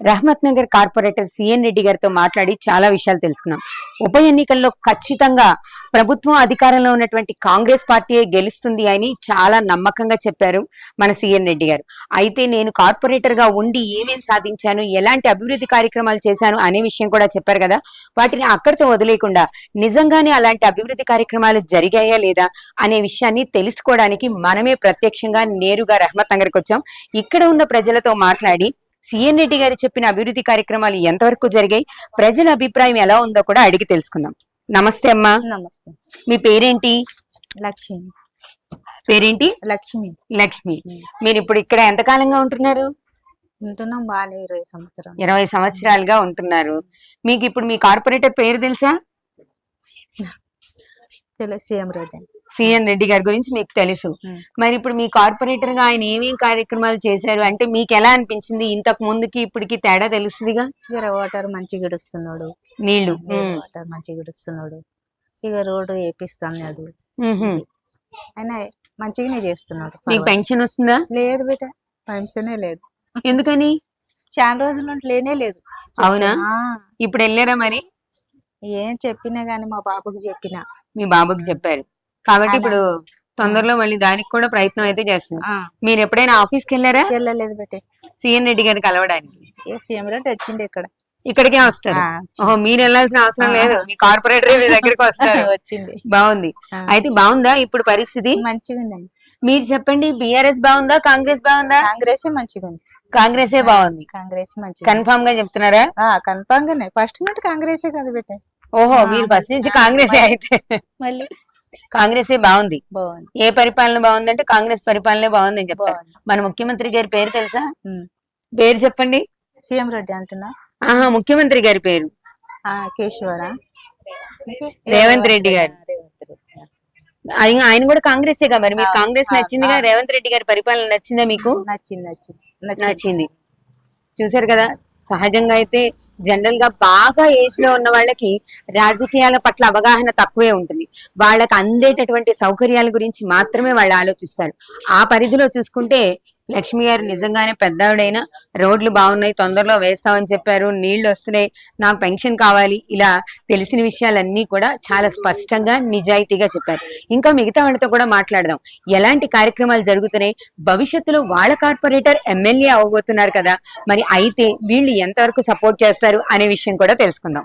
Rahmat Nagar corporator CN Reddy గారితో మాట్లాడి చాలా విషయాలు తెలుసుకున్నాం. ఉప ఎన్నికల్లో ఖచ్చితంగా ప్రభుత్వం అధికారంలో ఉన్నటువంటి కాంగ్రెస్ పార్టీయే గెలుస్తుంది అని చాలా నమ్మకంగా చెప్పారు మన సిఎన్ రెడ్డి గారు. అయితే నేను కార్పొరేటర్గా ఉండి ఏమేం సాధించాను ఎలాంటి అభివృద్ధి కార్యక్రమాలు చేశాను అనే విషయం కూడా చెప్పారు కదా. వాటిని అక్కడితో వదిలేకుండా నిజంగానే అలాంటి అభివృద్ధి కార్యక్రమాలు జరిగాయా లేదా అనే విషయాన్ని తెలుసుకోవడానికి మనమే ప్రత్యక్షంగా నేరుగా రహమత్ నగర్కి వచ్చాం. ఇక్కడ ఉన్న ప్రజలతో మాట్లాడి సిఎన్ రెడ్డి గారు చెప్పిన అభివృద్ధి కార్యక్రమాలు ఎంతవరకు జరిగాయి? ప్రజల అభిప్రాయం ఎలా ఉందో కూడా అడిగి తెలుసుకుందాం. నమస్తే అమ్మా. నమస్తే. మీ పేరేంటి? లక్ష్మి. పేరేంటి? లక్ష్మి. లక్ష్మి. మీరు ఇప్పుడు ఇక్కడ ఎంతకాలంగా ఉంటున్నారు? ఉంటున్నాం బాగానే ఇరవై సంవత్సరం ఇరవై సంవత్సరాలుగా ఉంటున్నారు. మీకు ఇప్పుడు మీ కార్పొరేటర్ పేరు తెలుసా? తెలుసు సీఎం రెడ్డి. సిఎన్ రెడ్డి గారి గురించి మీకు తెలుసు. మరి ఇప్పుడు మీ కార్పొరేటర్గా ఆయన ఏమేం కార్యక్రమాలు చేశారు? అంటే మీకు ఎలా అనిపించింది? ఇంతకు ముందుకి ఇప్పటికి తేడా తెలుస్తుందిగా? వాటర్ మంచిగా ఇడుస్తున్నాడు నీళ్ళు. వాటర్ మంచిగా ఇడుస్తున్నాడు ఇక రోడ్డు వేపిస్తున్నాడు. ఆయన మంచిగానే చేస్తున్నాడు. మీకు. పెన్షన్ వస్తుందా? లేదు బిడ్డ పెన్షనే లేదు. ఎందుకని? చాలా రోజుల నుండి లేనే లేదు. అవునా? ఇప్పుడు వెళ్ళారా మరి? ఏం చెప్పినా గానీ మా బాబుకి చెప్పిన. మీ బాబుకి చెప్పారు. కాబట్టి. ఇప్పుడు తొందరలో మళ్ళీ దానికి కూడా ప్రయత్నం అయితే ఆ, మీరు ఎప్పుడైనా ఆఫీస్కి వెళ్ళారా? వెళ్ళలేదు బిడ్డ సిఎన్ రెడ్డి గారిని కలవడానికి. సీఎం రెడ్డి వచ్చింది ఇక్కడ. ఇక్కడికే వస్తారు. ఓహో మీరు వెళ్ళాల్సిన అవసరం. లేదు. మీ కార్పొరేటర్ మీ దగ్గరికి వస్తారు. వచ్చింది. బాగుంది. అయితే బాగుందా ఇప్పుడు పరిస్థితి? మంచిగా ఉందండి. మీరు చెప్పండి బిఆర్ఎస్ బాగుందా కాంగ్రెస్ బాగుందా? కాంగ్రెస్ మంచిగా ఉంది. కాంగ్రెసే బాగుంది. కాంగ్రెస్ మంచిగా కన్ఫామ్గా చెప్తున్నారా? కన్ఫామ్ గానే ఫస్ట్ నుండి కాంగ్రెసే కదా ఓహో మీరు ఫస్ట్ నుంచి కాంగ్రెసే. అయితే. మళ్ళీ. కాంగ్రెసే బాగుంది. బాగుంది. ఏ పరిపాలన బాగుందంటే కాంగ్రెస్ పరిపాలనే బాగుందని చెప్తారు. బాగుంది. మన ముఖ్యమంత్రి గారి పేరు తెలుసా. పేరు చెప్పండి. సీఎం రెడ్డి అంటున్నా. ఆహా ముఖ్యమంత్రి గారి పేరు. ఆ కేశవరా? రేవంత్ రెడ్డి గారు. ఆయన కూడా కాంగ్రెసేగా మరి. మీకు కాంగ్రెస్ నచ్చిందిగా. రేవంత్ రెడ్డి గారి పరిపాలన నచ్చిందా మీకు? నచ్చింది నచ్చింది. నచ్చింది. నచ్చింది. చూసారు కదా? సహజంగా అయితే జనరల్గా బాగా ఏజ్లో ఉన్న వాళ్ళకి రాజకీయాల పట్ల అవగాహన తక్కువే ఉంటుంది. వాళ్ళకి అందేటటువంటి సౌకర్యాల గురించి మాత్రమే వాళ్ళు ఆలోచిస్తారు. ఆ పరిధిలో చూసుకుంటే లక్ష్మి గారు నిజంగానే పెద్దవాడైనా రోడ్లు బాగున్నాయి తొందరలో వేస్తామని చెప్పారు నీళ్ళు వస్తున్నాయి నాకు పెన్షన్ కావాలి ఇలా తెలిసిన విషయాలన్నీ కూడా చాలా స్పష్టంగా నిజాయితీగా చెప్పారు. ఇంకా మిగతా వాళ్ళతో కూడా మాట్లాడదాం. ఎలాంటి కార్యక్రమాలు జరుగుతున్నాయి? భవిష్యత్తులో వాళ్ళ కార్పొరేటర్ ఎమ్మెల్యే అవ్వబోతున్నారు కదా. మరి అయితే వీళ్ళు ఎంతవరకు సపోర్ట్ చేస్తారు? చేస్తారు అనే విషయం కూడా తెలుసుకుందాం.